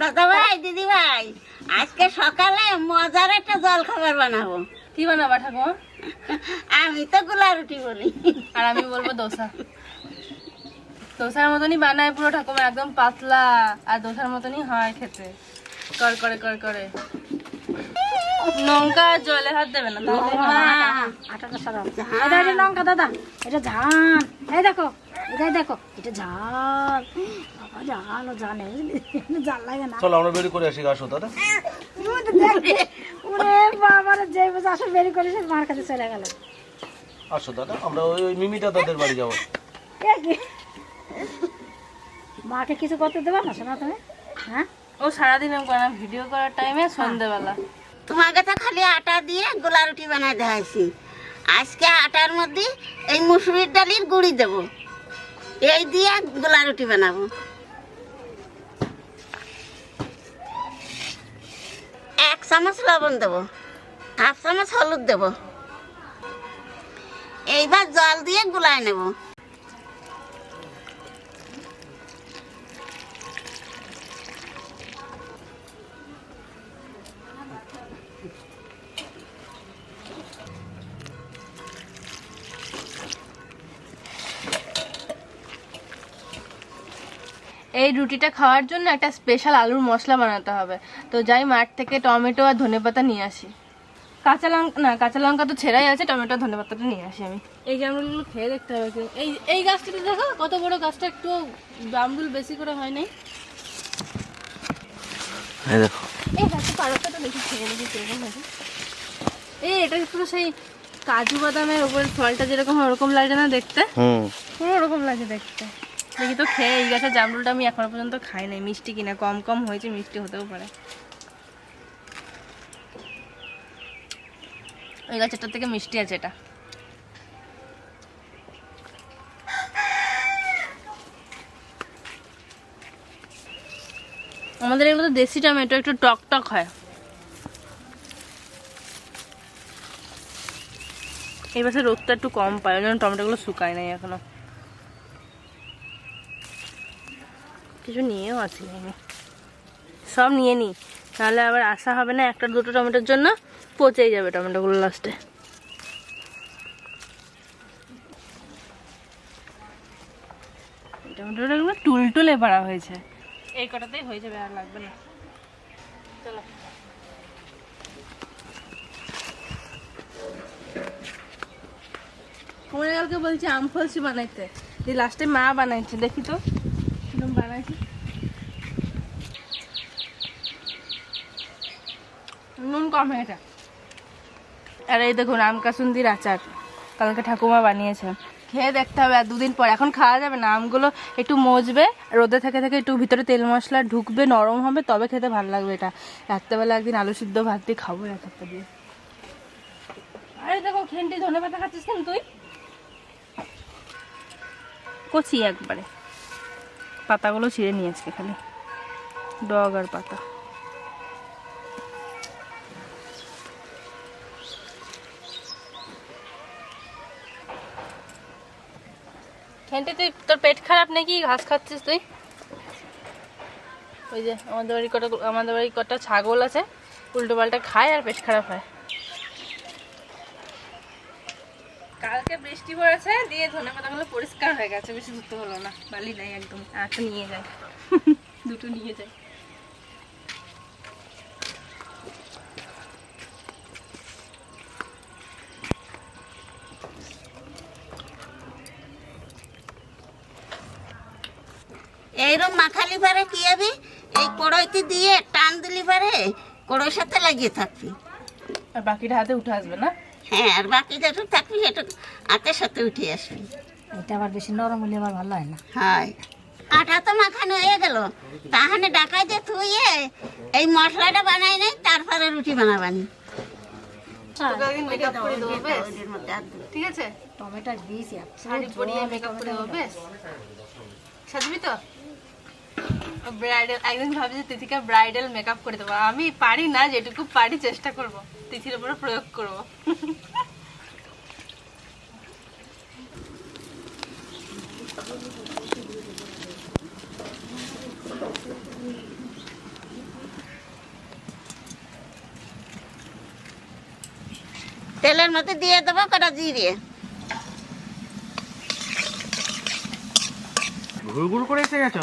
দাদা ভাই দিদি ভাই আজকে সকালে মজার একটা জল খাবার বানাবো। কি বানাবা ঠাকুমা? আমি তো গোলা রুটি বলি। আর আমি বলব দোসা। দোসার মতনই বানায় পুরো ঠাকুমা একদম পাতলা আর দোসার মতনই হয় খেতে। কর করে কর করে লঙ্কা আর জলে হাত দেবে না আটাটা সরাও এটা এটা লঙ্কা দাদা এটা ঝাল। এই দেখো এটাই দেখো এটা ঝাল। বাবা ঝাল ও জানে ঝাল লাগে না। চলো আমরা বেরি করে আসি দাদা। ওরে বাবা যে বুঝে বেরি করে মার কাছে চলে গেল। আসো দাদা আমরা ওই বাড়ি যাব। মাকে কিছু করতে দেবে না শোনা তুমি? হ্যাঁ? ও সারাদিন করে ভিডিও করার টাইমে সন্ধ্যেবেলা তোমাকে তো খালি আটা দিয়ে গোলা রুটি বানাই দেখাইছি। আজকে আটার মধ্যে এই মুসুরির ডালির গুঁড়ি দেবো। এই দিয়ে গোলা রুটি বানাবো। এক চামচ লবণ দেবো, হাফ চামচ হলুদ দেবো। এইবার জল দিয়ে গুলাই নেব। এই রুটিটা খাওয়ার জন্য একটা স্পেশাল আলুর মশলা বানাতে হবে। তো যাই মাঠ থেকে টমেটো আর ধনেপাতা নিয়ে আসি। কাঁচা লঙ্কা না কাঁচা লঙ্কা তো ছেঁড়াই আছে টমেটো আর ধনেপাতাটা নিয়ে আসি আমি। এই জামরুলগুলো খেয়ে দেখতে হবে কি। এই এই গাছটাতে দেখো কত বড় গাছটা একটু জামরুল বেশি করে হয় নাই? এই দেখো। এই গাছটা পারকটা তো দেখি খেয়ে দেখি কীরকম হয়েছে এই এটা পুরো সেই কাজু বাদামের উপরের ফলটা যেরকম ওরকম লাগে না দেখতে? হুম। পুরো ওরকম লাগে দেখতে। দেখি তো খেয়ে এই গাছের জামরুলটা আমি এখনও পর্যন্ত খাই নাই। মিষ্টি কিনা, কম কম হয়েছে, মিষ্টি হতেও পারে। ওই গাছেরটার থেকে মিষ্টি আছে এটা। আমাদের এগুলো তো দেশি টমেটো একটু টক টক হয়। এই বছর রোদটা একটু কম পায়, ওই জন্য টমেটোগুলো শুকায় নাই এখনও। কিছু নিয়েও আসি আমি। সব নিয়ে নিই। তাহলে আবার আসা হবে না একটা দুটো টমেটোর জন্য পচেই যাবে টমেটোগুলো লাস্টে টমেটোটা এগুলো টুলটুলে পাড়া হয়েছে। এই কটাতেই হয়ে যাবে আর লাগবে না। চলো। কুমড়ে কালকে বলছি আম ফলসি বানাইতে। লাস্টে মা বানাইছে দেখি তো। নুন কম এটা আর এই দেখুন, আম কাসুন্দির আচার। কালকে ঠাকুমা বানিয়েছে। খেয়ে দেখতে হবে, আর দুদিন পর। এখন খাওয়া যাবে না, আমগুলো একটু মজবে, রোদে থেকে থেকে একটু ভিতরে তেল মশলা ঢুকবে, নরম হবে, তবে খেতে ভালো লাগবে এটা। রাত্রেবেলা একদিন আলু সিদ্ধ ভাত দিয়ে খাব একটা দিয়ে। আরে দেখো খেন্টি ধনে পাতা খাচ্ছিস কেন তুই? কচি একবারে। পাতাগুলো ছিঁড়ে নিয়ে খালি ডগ আর পাতা। খেন্টি, তুই তোর পেট খারাপ নাকি? ঘাস খাচ্ছিস তুই? ওই যে আমাদের বাড়ি কটা আমাদের বাড়ি কটা ছাগল আছে, উল্টো পাল্টা খায় আর পেট খারাপ হয়। কালকে বৃষ্টি পড়েছে দিয়ে ধনে পাতাগুলো পরিষ্কার হয়ে গেছে বেশি ধুতে হলো না বালি নাই একদম একটা নিয়ে যায় দুটো নিয়ে যায়। এইরকম মাখালি পারে কি হবে এই কড়াইতে দিয়ে টান দিলি পারে কড়াইয়ের সাথে লাগিয়ে থাকবি। আর বাকিটা হাতে উঠে আসবে না? হ্যাঁ আর বাকি যেটুকু থাকবি সেটুকু হাতের সাথে উঠে আসবি। এটা আবার বেশি নরম হলে আবার ভালো হয় না। হয়। আটা তো মাখানো হয়ে গেল। তাহলে ডাকাই দিয়ে থুয়ে এই মশলাটা বানাই নাই তারপরে রুটি বানাবানি। ঠিক আছে? দেবো বেশ। সাজবি তো? ব্রাইডাল, একদিন যে তিথিকে ব্রাইডাল মেকআপ করে দেবো। আমি পারি না, যেটুকু পারি চেষ্টা করব। তিথির উপরে প্রয়োগ করব। তেলের মধ্যে দিয়ে দেবো কটা জিরে। ঘুরু ঘুরু করে এসে গেছো?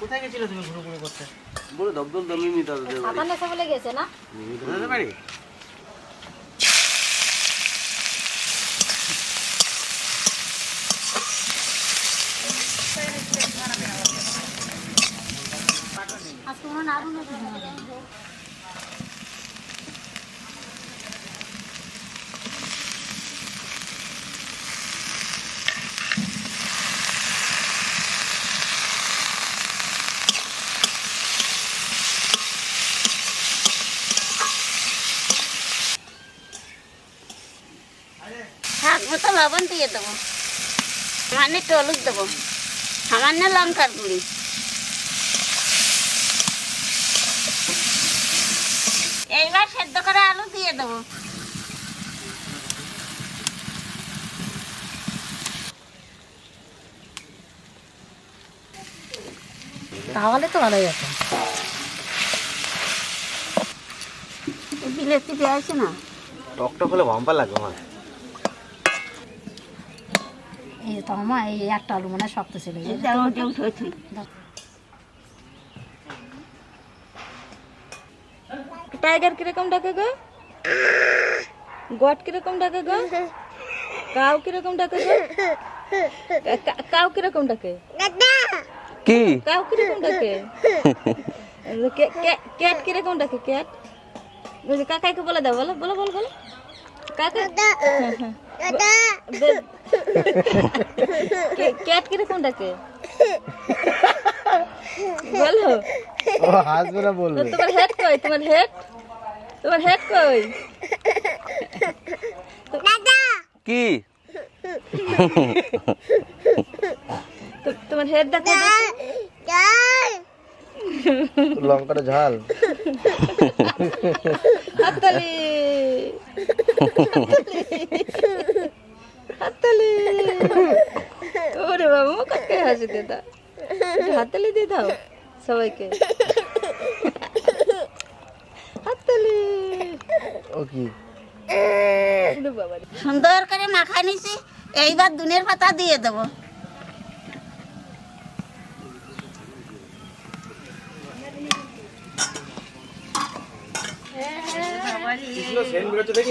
কোথায় গেছিলে তুমি ঘুরু ঘুরু করতে? বলে দবদল দমি নিতে দাদের বাড়ি। সাতান নেশা গেছে না? দাদা বাড়ি আজকে মনে হয় আরও নতুন হবে। শাক মতো লবণ দিয়ে দেবো। সামান্য একটু হলুদ দেবো। সামান্য লঙ্কার গুঁড়ি। এইবার সেদ্ধ করে আলু দিয়ে দেবো। তাহলে তো ভালোই আছে বিলেতি দিয়ে আছে না? টক টক হলে ভাম্পা লাগবে মা মা এই একটা আলু মনে হয় শক্ত ছিল। টাইগার কীরকম ডাকে গো? গট কীরকম ডাকে গো? কাউ কীরকম ডাকে গো? কাউ কীরকম ডাকে? কি? কাউ কীরকম ডাকে? ক্যাট কীরকম ডাকে ক্যাট? কাকাইকে বলে দাও বলো বলো বলো বলো। কাকা হ্যাঁ, হ্যাঁ। বে- কে- ক্যাট ডাকে বলো। ও হাসবে না বলবে। তোমার হেড কই? তোমার হেড তোমার হেড কই? কি? তোমার হেড দেখো লঙ্কাটা ঝাল। হাততালি। হাততালি। ওরে বাবা কত হাসি দিয়ে দাও হাততালি দিয়ে দাও সবাইকে। হাততালি। ও কি। সুন্দর করে মাখা নিছি এইবার দুনের পাতা দিয়ে দেবো। সেন বেরোচ্ছে।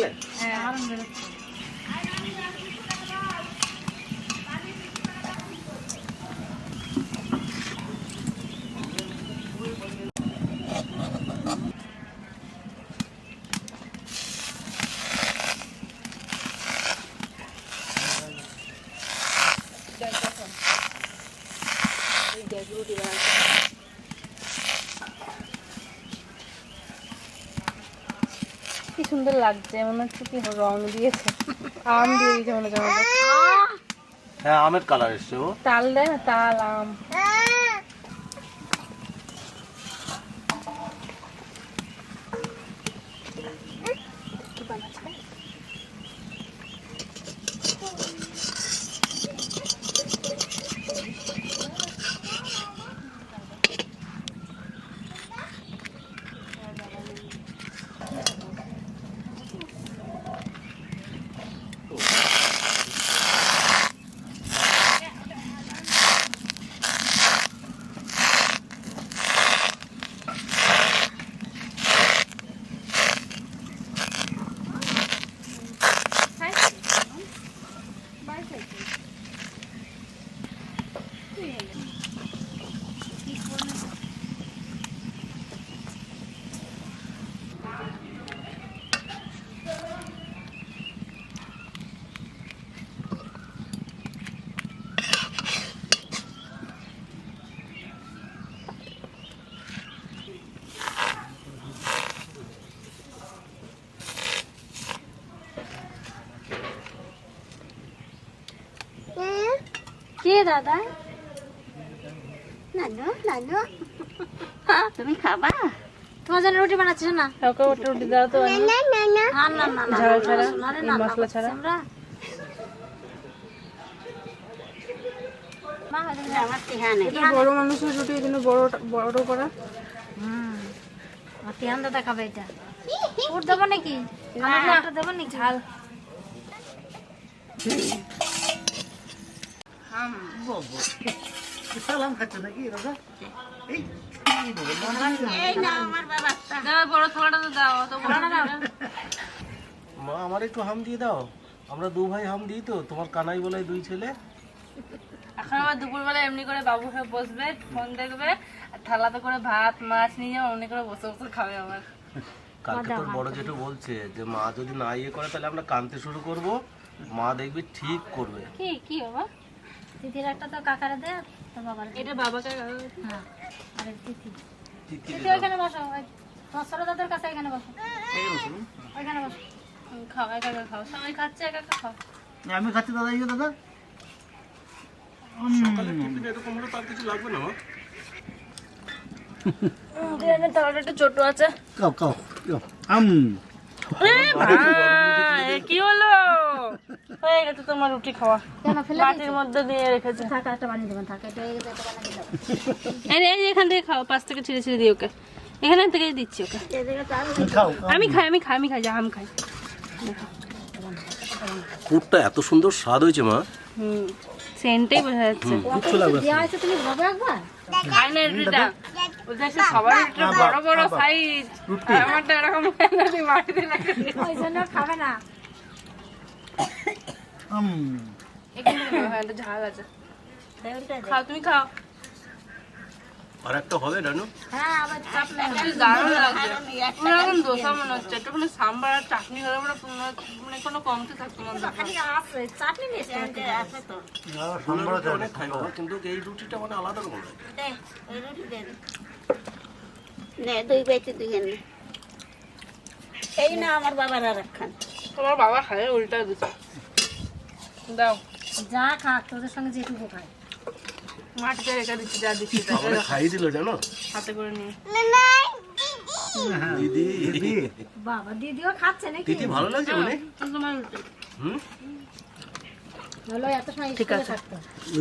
কি সুন্দর লাগছে মনে হচ্ছে কি রং দিয়েছে। আম দিয়ে দিয়েছে মনে হচ্ছে হ্যাঁ আমের কালার এসছে ও তাল দেয় না? তাল আম কে দাদা? নানু নানু। তুমি খাবা? তোমার জন্য রুটি বানাচ্ছিস না কাউকে ওটা রুটি দাও তো। না না না না। ঝাল ছাড়া এই না, না মশলা ছাড়া। আমরা। মা ওই জন্য আমার তিহানে। এটা বড় মানুষের রুটি এই জন্য বড় বড় করা। হুম আর দাদা খাবে এটা। পুর দেবো নাকি? আমার দেবো নাকি? ঝাল। আমার বাবাটা দাও বড় থালাটা তো দাও অত বড় না মা আমার একটু হাম দিয়ে দাও। আমরা দু ভাই হাম দিই তো তোমার কানাই বলে দুই ছেলে। এখন আবার দুপুরবেলা এমনি করে বাবু হয়ে বসবে ফোন দেখবে আর থালাতে করে ভাত মাছ নিয়ে যাবে অমনি করে বসে বসে খাবে আমার কালকে তোর বড় জেঠু বলছে যে মা যদি না ইয়ে করে তাহলে আমরা কানতে শুরু করব। মা দেখবি ঠিক করবে। কি কি বাবা? তিথির একটা তো কাকারে দে। তো বাবার এটা বাবাকে হ্যাঁ আরে তিথি। তিথি ওইখানে বসো তোমার ছোট দাদার কাছে এখানে বসো ওইখানে বসো। খাও একা একা খাও। সবাই খাচ্ছে একা একা খাও। আমি খাচ্ছি দাদা ইয়ে দাদা। সকালে টিফিন এরকম হলে তার কিছু লাগবে না মা। থালাটা একটু ছোট আছে। আম। কি হলো? হয়ে গেছে তোমার রুটি খাওয়া কেন ফেলে বাটির মধ্যে দিয়ে রেখেছে থাকা একটা বানিয়ে দেবেন থাকা এটা এই যে একটা বানিয়ে এই এখান থেকে খাও পাঁচ থেকে ছিঁড়ে ছিঁড়ে দিই ওকে এখানে থেকেই দিচ্ছি ওকে খাও আমি খাই আমি খাই আমি খাই যা আম খাই ফুডটা এত সুন্দর স্বাদ হয়েছে মা হুম সেন্টেই বোঝা যাচ্ছে দেওয়া আছে তুমি ভাবে একবার সবার একটু বড় বড় সাইজ আমারটা এরকম হয় ওই জন্য খাবে না হ্যাঁ এটা ঝাল আছে খাও তুমি খাও। আর একটা হবে হ্যাঁ দোসা মনে হচ্ছে। একটুখানি সাম্বার আর চাটনি হলে মানে মানে কোনো কমতে থাকতো না। কিন্তু এই রুটিটা মানে আলাদা রকম লাগে। দে ওই রুটি দে দে। নে দুই বেচে দুই এই না আমার বাবার আর একখান তোমার বাবা খায় উল্টা দিচ্ছে দাও। যা খাক তোদের সঙ্গে যেটুকু খায় মাটিতে রেখে দিচ্ছি যা দিচ্ছি আমাকে খাইয়ে দিল জানো? হাতে করে নিয়ে। দিদি। বাবা দিদিও খাচ্ছে নাকি? দিদি ভালো লাগছে তোমার রুটি হুম? হলো এত সময়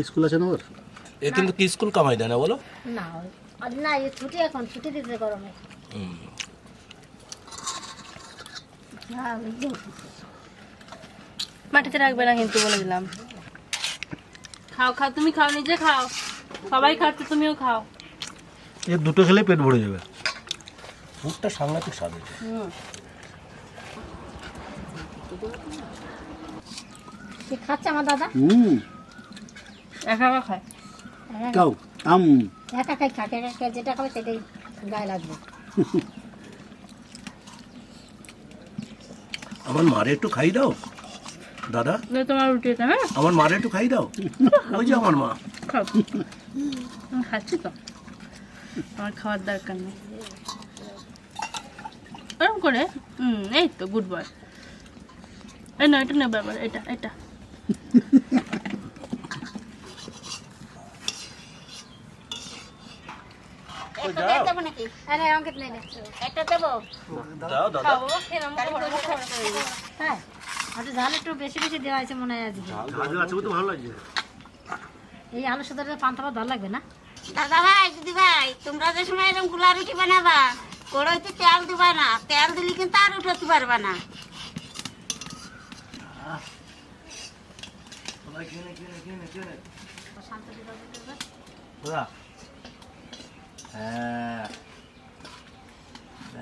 স্কুল আছে। না ওর? এ কিন্তু কি স্কুল কামাই দেয় না বলো? না না এই ছুটি এখন ছুটি দিতে গরমে। হ্যাঁ? মাটিতে রাখবে না কিন্তু বলে দিলাম। খাও খাও তুমি খাও নিজে খাও। সবাই খাচ্ছে তুমিও খাও। এর দুটো খেলে পেট ভরে যাবে। ফুডটা সাংঘাতিক স্বাদ হয়েছে খাচ্ছে আমার দাদা? হুম। একা একা খায়। কাও আম। একা খাই একা যেটা খাবে সেটাই গায়ে লাগবে। আমার মারে একটু খাই দাও। দাদা? তোমার রুটি হ্যাঁ? আমার মারে একটু খাই দাও। ওই যে আমার মা। খাচ্ছি তো। আমার খাওয়ার দরকার নেই। এরকম করে? হুম এই তো গুড বয়। এই না এটা নেবে আবার এটা এটা এটা দিয়ে দেবো নাকি আরে অঙ্কিত নেই নে। এটা দেবো দাও দাদা খাব খেলাম হ্যাঁ ওটা ঝাল একটু বেশি বেশি দেওয়া আছে মনে হয় আজকে। ঝাল আছে তো ভালো লাগছে। এই আলু সাথে পান্তা ভাত ভালো লাগবে না? দাদা ভাই দিদি ভাই তোমরা যে সময় এরকমগুলা রুটি বানাবা কড়াইতে তেল দিবা না তেল দিলে কিন্তু আর উঠাতে পারবা না। 哎，来